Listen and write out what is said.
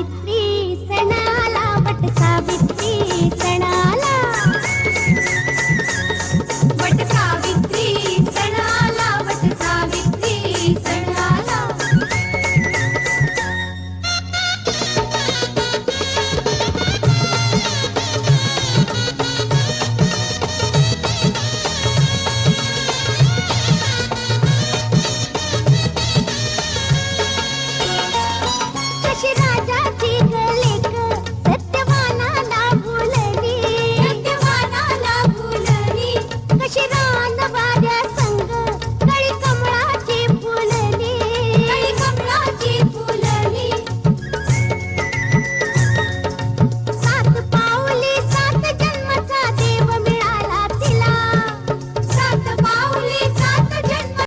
సావిత్రి సణాల పట్టు సావిత్రి